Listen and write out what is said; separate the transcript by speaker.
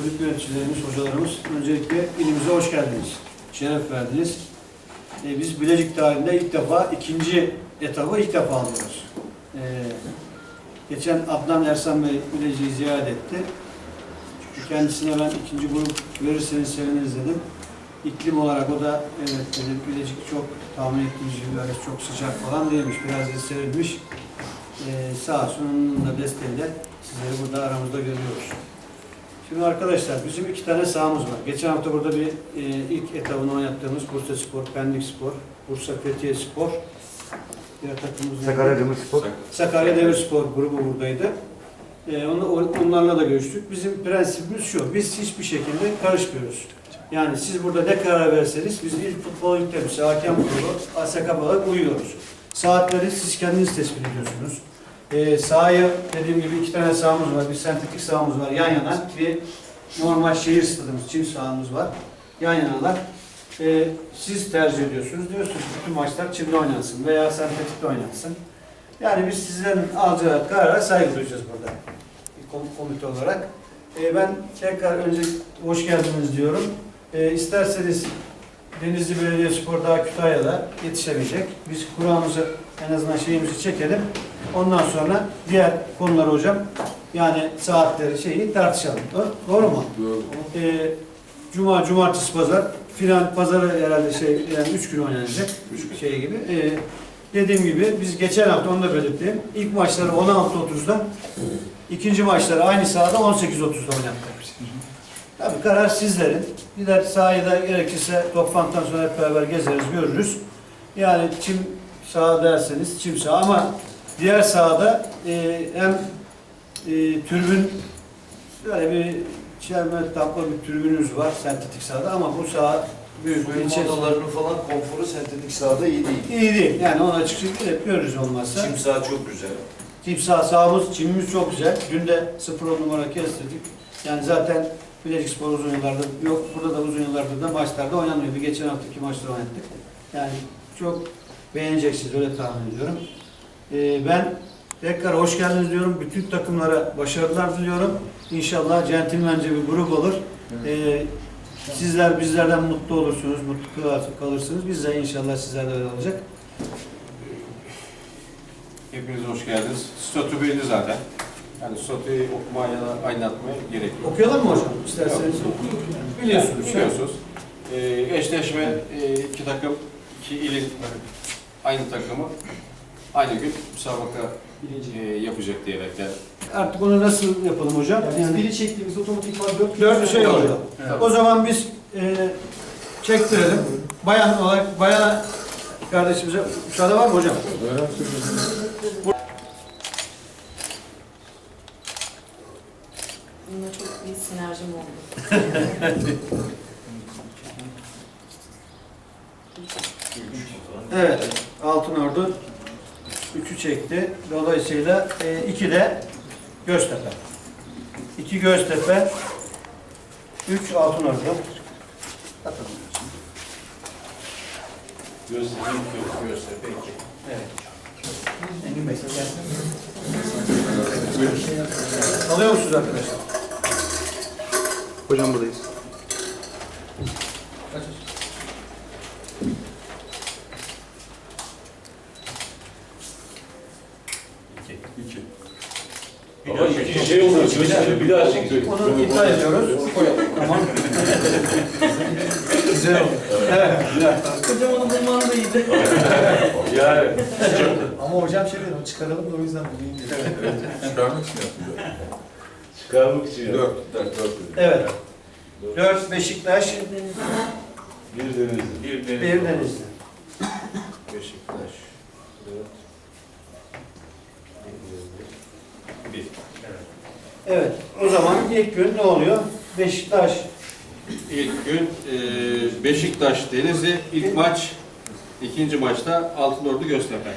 Speaker 1: kulüp yöneticilerimiz, hocalarımız öncelikle ilimize hoş geldiniz. Şeref verdiniz. Ee, biz Bilecik tarihinde ilk defa ikinci etabı ilk defa alıyoruz. Ee, geçen Adnan Ersan Bey Bilecik'i ziyaret etti. Kendisine ben ikinci grup verirseniz seviniriz dedim. İklim olarak o da evet dedi Bilecik çok tahmin ettiğimiz gibi böyle çok sıcak falan değilmiş. Biraz da. Ee, sağ olsun onun da desteğiyle sizleri burada aramızda görüyoruz. Şimdi arkadaşlar bizim iki tane sahamız var. Geçen hafta burada bir e, ilk etabını oynattığımız Bursa Spor, Pendik Spor, Bursa Fethiye Spor. Diğer takımımız?
Speaker 2: Sakarya Demirspor.
Speaker 1: Sakarya Demirspor grubu buradaydı. Onu- onlarla da görüştük. Bizim prensibimiz şu, biz hiçbir şekilde karışmıyoruz. Yani siz burada ne karar verseniz biz il futbol ülkemizi, hakem kurulu, ASK olarak uyuyoruz. Saatleri siz kendiniz tespit ediyorsunuz. Ee, sahayı dediğim gibi iki tane sahamız var, bir sentetik sahamız var yan yana, bir normal şehir stadımız, çim sahamız var. Yan yanalar. Ee, siz tercih ediyorsunuz. Diyorsunuz bütün maçlar çimde oynansın veya sentetikte oynansın. Yani biz sizlerin alacağı karara saygı duyacağız burada. Kom- komite olarak. Ee, ben tekrar önce hoş geldiniz diyorum. Ee, isterseniz Denizli Belediyespor daha Kütahya'da yetişemeyecek. Biz kuramızı en azından şeyimizi çekelim. Ondan sonra diğer konuları hocam yani saatleri şeyi tartışalım. Doğru, mu?
Speaker 3: Doğru.
Speaker 1: Ee, Cuma, cumartesi, pazar. Final pazarı herhalde şey yani üç gün oynanacak.
Speaker 3: Üç gün.
Speaker 1: Şey gibi. Ee, dediğim gibi biz geçen hafta onu da belirteyim. İlk maçları 16.30'da, ikinci maçları aynı sahada 18.30'da oynattık. Tabii karar sizlerin. Gider sahada gerekirse toplantıdan sonra hep beraber gezeriz, görürüz. Yani çim saha derseniz çim saha ama diğer sahada e, hem e, türbün böyle bir çelme tablo bir türbünümüz var sentetik sahada ama bu saha büyük bir
Speaker 4: Soyunma odalarının falan konforu sentetik sahada iyi değil.
Speaker 1: İyi değil. Yani onu açıkçası hep görürüz olmazsa.
Speaker 4: Çim saha çok güzel.
Speaker 1: Çim sağ sahamız, çimimiz çok güzel. Dün de 0 numara kestirdik. Yani zaten Bilecik Spor uzun yıllardır yok. Burada da uzun yıllardır da maçlarda oynanmıyor. Bir geçen haftaki maçta oynattık. Yani çok beğeneceksiniz öyle tahmin ediyorum. Ee, ben tekrar hoş geldiniz diyorum. Bütün takımlara başarılar diliyorum. İnşallah centilmence bir grup olur. Ee, sizler bizlerden mutlu olursunuz, mutlu kal- kalırsınız. Biz de inşallah sizler de öyle olacak.
Speaker 3: Hepiniz hoş geldiniz. Statü belli zaten. Yani statüyü okumaya ya da aydınlatmaya gerek yok.
Speaker 1: Okuyalım mı hocam? İsterseniz. Biliyorsunuz.
Speaker 3: Biliyorsunuz. Ee, eşleşme e, iki takım, iki ilin aynı takımı aynı gün müsabaka e, yapacak diyerekten.
Speaker 1: Artık onu nasıl yapalım hocam?
Speaker 5: Yani biz biri çektiğimiz otomatik var dört
Speaker 1: Dört şey oluyor.
Speaker 3: Evet.
Speaker 1: O zaman biz e, çektirelim. Bayan olarak bayan kardeşimize müsaade var mı hocam?
Speaker 6: Bununla çok iyi sinerjim oldu.
Speaker 1: Evet. Altın Ordu 3'ü çekti. Dolayısıyla 2 de Göztepe. 2 Göztepe 3 Altın Ordu. Atalım.
Speaker 3: Göztepe iki, Göztepe iki.
Speaker 1: Evet. Engin Bey sen Alıyor musunuz arkadaşlar?
Speaker 2: Hocam buradayız.
Speaker 3: İki.
Speaker 7: Ama ikinci şey olur, Göztepe bir daha çekiyor.
Speaker 1: Onu iptal ediyoruz. Tamam. Güzel oldu. Evet.
Speaker 6: Hocam onu bulman da iyiydi.
Speaker 7: Yani
Speaker 5: Ama hocam şey dedi, onu çıkaralım da o yüzden bulayım diye.
Speaker 7: çıkarmak için yapıyor. Yapıyor. Dört, dört, dört.
Speaker 1: Evet. 4 Beşiktaş,
Speaker 7: Bir denizli. Bir
Speaker 1: 1 Denizli.
Speaker 4: Beşiktaş. Dört.
Speaker 3: Bir.
Speaker 1: Evet. O zaman ilk gün ne oluyor? Beşiktaş.
Speaker 3: İlk gün e, Beşiktaş Denizli ilk maç ikinci maçta Altınordu Göztepe.